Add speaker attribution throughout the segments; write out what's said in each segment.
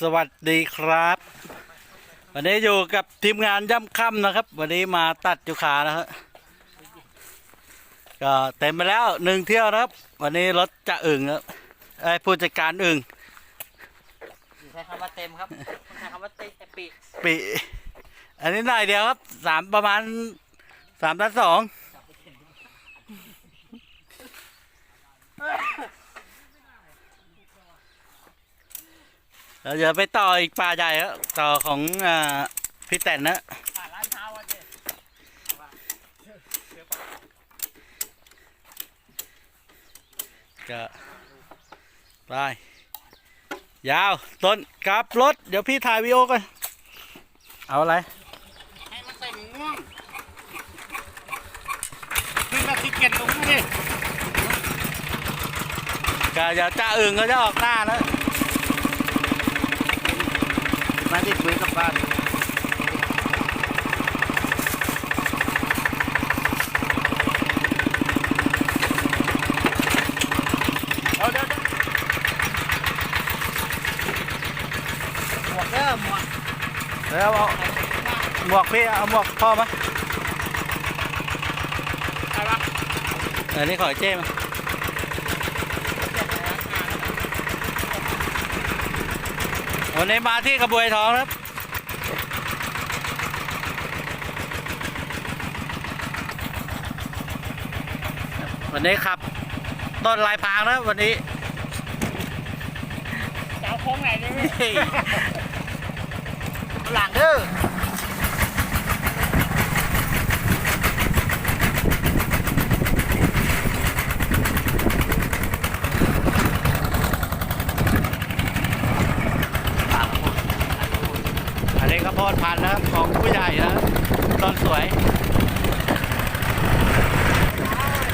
Speaker 1: สวัสดีครับ วันนี้อยู่กับทีมงานย่ำค่ำนะครับ วันนี้มาตัดจุขานะครับก็เต็มไปแล้วหนึ่งเที่ยวนะครับ วันนี้รถจะอึ่งครับไอ้ยผู้จัดการอึ่ง
Speaker 2: ใช้คำว่าเต็มครับใช้คำว่าติดปี
Speaker 1: ปีอันนี้หน่อยเดียวครับสามประมาณสามตันสอง เราจะไปต่ออีกป่าใหญ่ครับต่อของอ่าพี่แต่นนะ
Speaker 2: ผ่านร้านเท้าอะเจ๊
Speaker 1: ก็ไปยาว ต้นกลับรถ เดี๋ยวพี่ถ่ายวีโอกันเอาอะไร
Speaker 2: ให้มันใส่หมูม่วงขึ้นมาที่เกียนตรงนี้ดิ
Speaker 1: ก็เดี๋ยวจ้าอึ่งก็จะออกหน้าแล้ว
Speaker 2: มาที่คุยกับบ้านเอาเดี๋ยวหมวกเด้อหมวก
Speaker 1: แล้วเอาหมวกพี่เอาหมวกพ่อมา
Speaker 2: ใครวะ
Speaker 1: อันนี้ขอไอ้เจ้มา วันนี้มาที่กระบวยทองครับ วันนี้ขับ ต้นลายพรางนะวันนี้
Speaker 2: จะเอาโค้งไหนดี
Speaker 1: เฮ้ย
Speaker 2: หลังเด้อ
Speaker 1: อัน นี้ข้านนะครับของผู้ใหญ่นะต้นสวย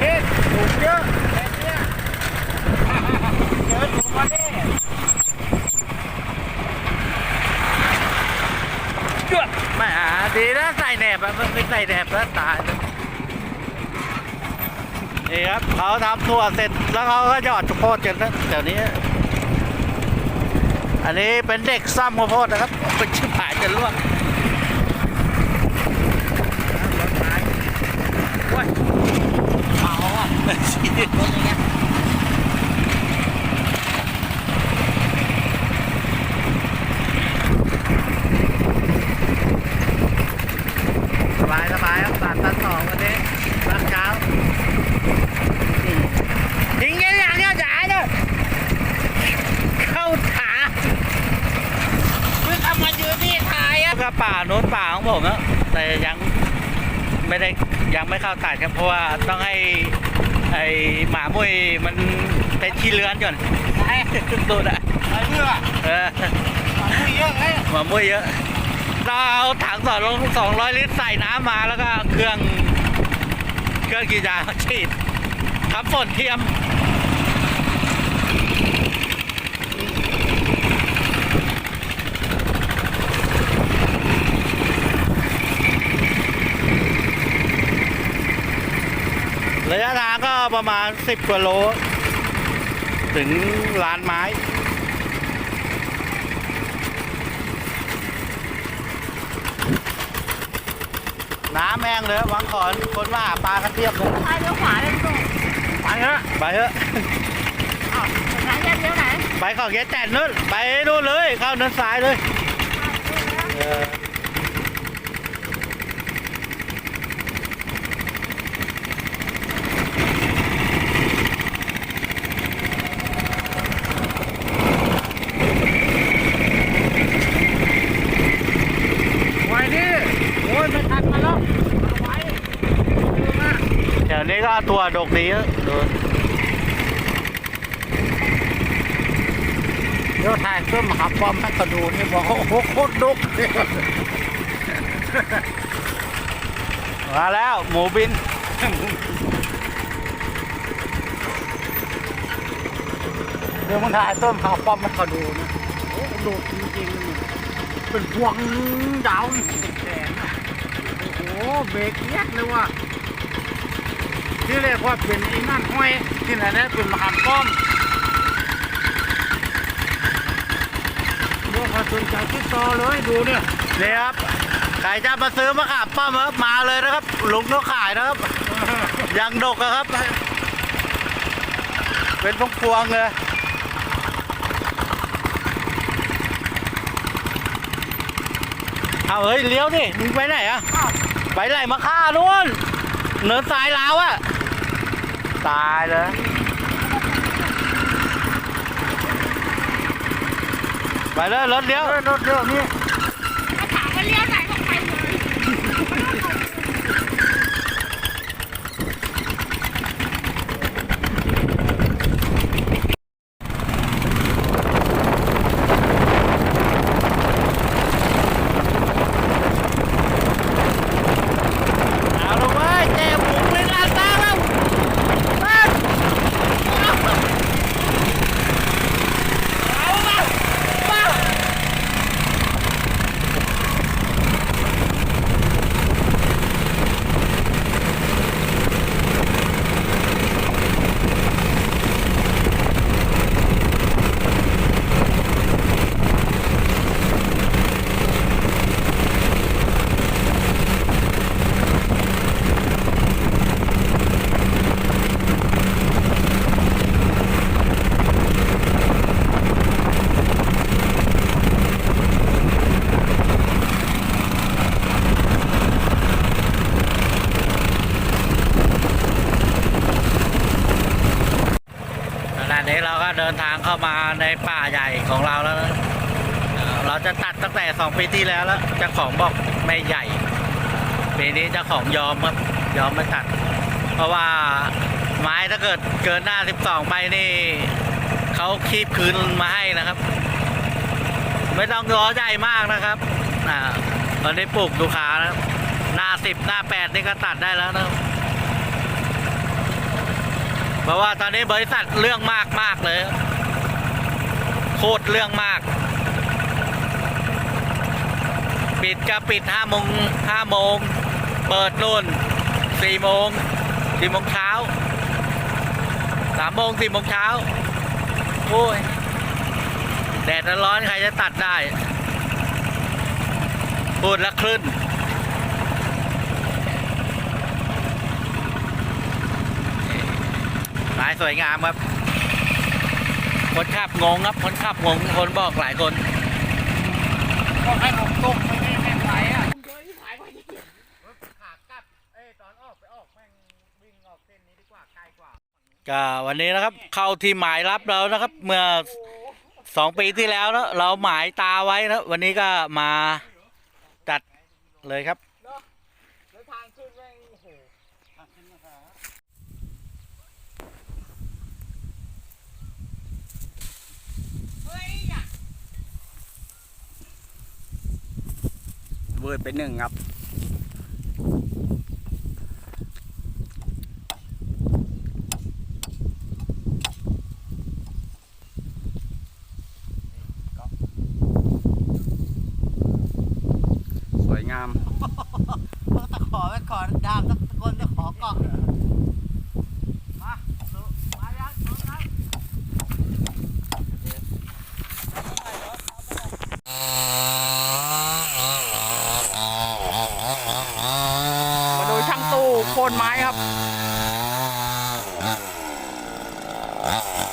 Speaker 2: เฮ้ยถูกเยอะแบบเนี้ยเจอถูกมาแน่
Speaker 1: ไม่หาดีนะใส่แหนบอะมันไม่ใส่แหนบแล้วตายนี่ครับเขาทำถั่วเสร็จแล้วเขาก็หยอดข้าวโพดกันนะเดี๋ยวนี้ อันนี้เป็นเด็กซ่อมข้าวโพดนะครับเป็นชิบหายจะล่วง
Speaker 2: โอ้ยเมาอะ รถอย่างเงี้ย
Speaker 1: สบายสบายครับสามตันสองวันนี้รับเช้าทิ้งยังอย่างเนี้ยจ่ายเลยเข้าถา
Speaker 2: เพิ่งเอามายืนนี่ถ่ายอะ
Speaker 1: ก็ป่าโน้นป่าของผมนะแต่ยังไม่ได้ยังไม่เข้าตัดครับเพราะว่าต้องให้ ไอหมามุยมันเป็นขี้เลื้อนก่อน
Speaker 2: ไอ้
Speaker 1: ตัวน่ะ
Speaker 2: ไอ้เมื่อ
Speaker 1: เออ
Speaker 2: คุยเยอะเลย
Speaker 1: หมามุยเยอะเราเอาถังสองสองร้อยลิตรใส่น้ำมาแล้วก็เครื่อง เครื่องกีฬาฉีดทำฝนเทียมระยะทางก็ ประมาณ 10 กว่าโล ถึงลานไม้น้ำแห้งเลยวังขอนคนมาหาปลากันเทียบเลย
Speaker 2: ซ้ายเลี้ยวขวาเลยพี่ตุ้ง
Speaker 1: ไปเถอะไปเถอะ
Speaker 2: อ้าวไหนแยกเลี้ยวไหน
Speaker 1: ไปเของแกแตนนู่นไปนู่นเลย เข้าเนินซ้ายเลย เออ
Speaker 2: ไว้ดิโอ้ยไม่ทันมาแล้วเอาไว้เร็วมาก
Speaker 1: แถวนี้ก็ตัว ดกดีอะดู
Speaker 2: เดี๋ยวถ่ายเครื่องมหาปอมให้กระดูนี่บอกโอ้โหโคตรดุก
Speaker 1: มาแล้ว หมูบิน
Speaker 2: เดี๋ยวมึงถ่ายต้นมหาปอมให้กระดูนะโอ้โหดุจริงๆเลยเป็นพวงยาวเป็นแขนอะโอ้โห เบรกเอียดเลยว่ะ ที่เรียกว่าเป็นไอ้นั่นห้อยที่ไหนนะเป็นมหาป้อมเดี๋ยวใครสนใจติดต่อเลยดูเนี่ย
Speaker 1: นี่ครับใครจะมาซื้อมะขามป้อมครับมาเลยนะครับลุงเขาขายนะครับยังดกอะครับ เป็นพวงพวงๆเลยเอาเฮ้ยเลี้ยวดิมึงไปไหนอะไปไหนมาฆ่านู่นเนินทรายลาวอะ ตายเลยไปเลยรถเลี้ยว
Speaker 2: รถเลี้ยวนี่
Speaker 3: ถ้าถามว่าเลี้ยวไหนก็ไปเลย
Speaker 1: เอาละเว้ยเจ๊หมูไม่ได้ตามแล้วไปเอามามาข ณะนี้เราก็เดินทางเข้ามาในป่าใหญ่ของเราแล้วนะเราจะตัดตั้งแต่สองปีที่แล้วแล้วเจ้าของบอกไม่ใหญ่ปีนี้เจ้าของยอมครับยอมไม่ตัด เพราะว่าไม้ถ้าเกิดเกินหน้า12ไปนี่เขาคีบคืนมาให้นะครับ ไม่ต้องรอใหญ่มากนะครับอ่าตอนนี้ปลูกดูขานะครับหน้า10หน้า8นี่ก็ตัดได้แล้วนะครับ เพราะว่าตอนนี้บริษัทเรื่องมากมากเลย โคตรเรื่องมาก ปิดก็ปิดห้าโมงห้าโมง เปิดนู่นสี่โมงสี่โมงเช้าสามโมงสี่โมงเช้าโอ้ยแดดร้อนใครจะตัดได้พูดละคลื่น ไม้สวยงามครับคนขับงงครับคนขับงงคนบอกหลายคน
Speaker 2: ก็ให้ผมตกไม่ได้แม่งไหลอะ
Speaker 1: ขากลับเอ้ตอนออกไปออกแม่งวิ่งออกเส้นนี้ดีกว่าใกล้กว่าก็วันนี้นะครับเข้าที่หมายรับเรานะครับ เมื่อสองปีที่แล้วนะเราหมายตาไว้นะวันนี้ก็มาจัดเลยครับ
Speaker 2: แล้วทางขึ้นแม่งโอ้โหทางขึ้นนะคะ
Speaker 3: เฮ้ยอยาก
Speaker 2: เวิร์ดไปหนึ่งครับ สวยงาม
Speaker 1: ตะขอเป็นขอ
Speaker 2: ดาม
Speaker 4: ตะ
Speaker 2: Ah.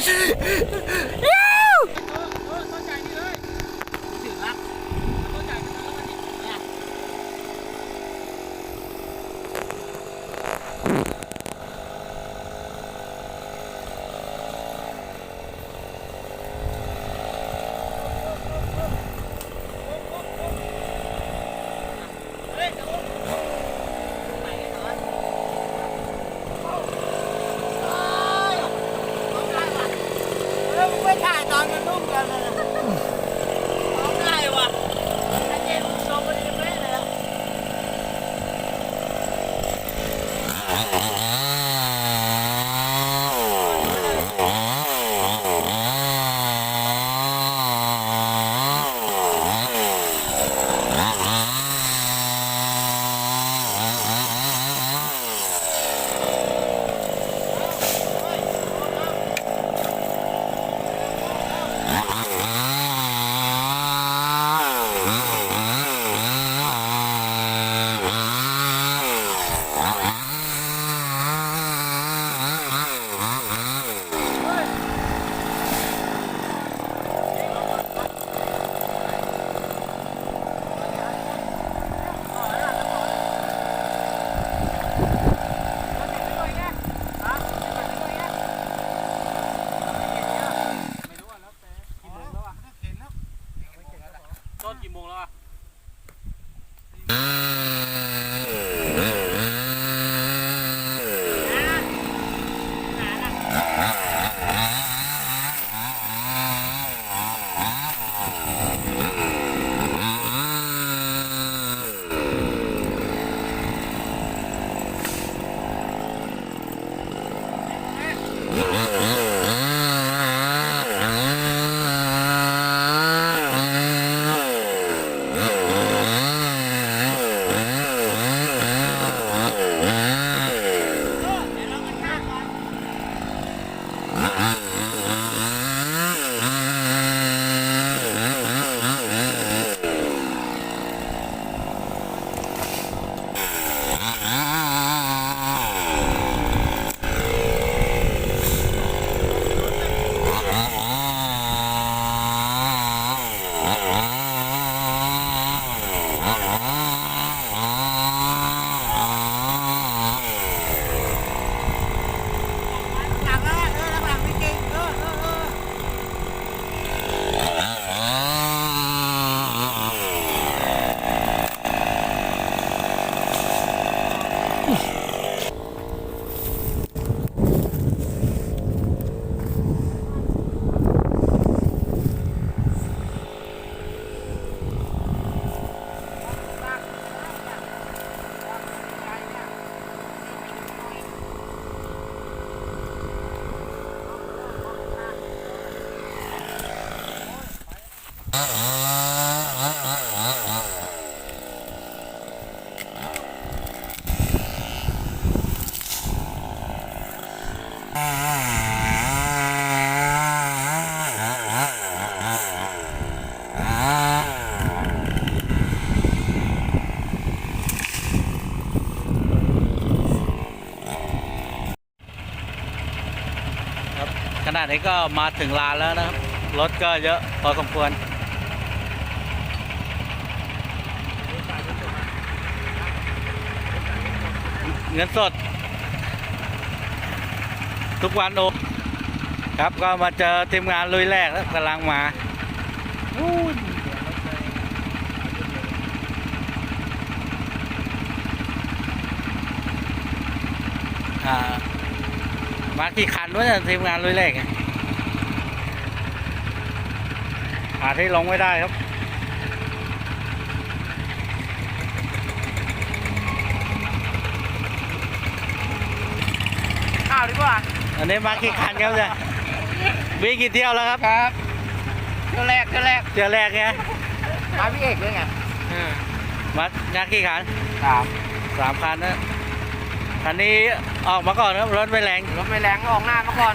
Speaker 2: 是 ไม่
Speaker 5: ขนา
Speaker 1: ดนี้ก็มาถึงลานแล้วนะครับ รถก็เยอะพอสมควร เงินสด ทุกวันโอครับก็มาเจอทีมงานลุยแรกแล้วกำลังมาอ่ามากี่คันวะเนี่ยทีมงานลุยแรกอะหาที่ลงไม่ได้ครับา
Speaker 3: วดีกว่า
Speaker 1: อันนี้มากี่คันครับเนี่ยวิ่งกี่เที่ยวแล้วครับ
Speaker 3: ครับเที่ยวแรกเที่ยวแรก
Speaker 1: เที่ยวแรกไง
Speaker 3: มาพี่เอกด้วยไง
Speaker 1: มามากี่คัน
Speaker 3: สาม
Speaker 1: สามคันนะคันนี้ออกมาก่อนครับรถไม่แรง
Speaker 3: รถไม่แรงก็ออกหน้ามาก่อน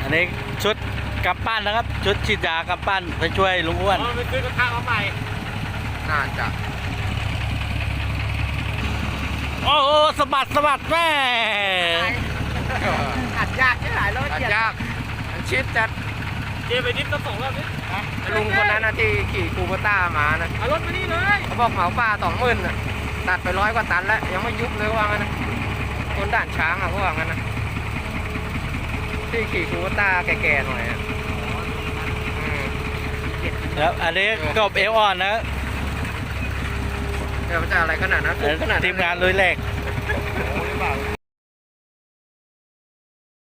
Speaker 1: อันนี้ชุดกำปั้นนะครับ ชุดฉีดยากำปั้นไปช่วยลุงอ้วน
Speaker 3: ไปซื้อกระทะมาใหม่น่าจะ
Speaker 1: โอ้โหสะบัดสะบัดแม่
Speaker 3: อัดยากที่หลายรถอัดยากมันชิดจัดเจไปดิฟตั้งสองรอบนี่ลุงคนนั้นนะที่ขี่คูโบต้ามานะเอารถมานี่เลยเขาบอกเหมาป่าสองหมื่นอะตัดไปร้อยกว่าตันแล้ว ยังไม่ยุบเลยว่างั้นนะคนด่านช้างอะเขาว่างั้นนะที่ขี่คูโบต้าแก่ๆหน่อยอะอืม
Speaker 1: แล้วอันนี้กบเอวอ่อนนะ
Speaker 3: เดี๋ยวมันจะอะไรขนาดนั้น
Speaker 1: เอ่อ
Speaker 3: ขนาด
Speaker 1: ทีมงานลุยแรก
Speaker 3: โ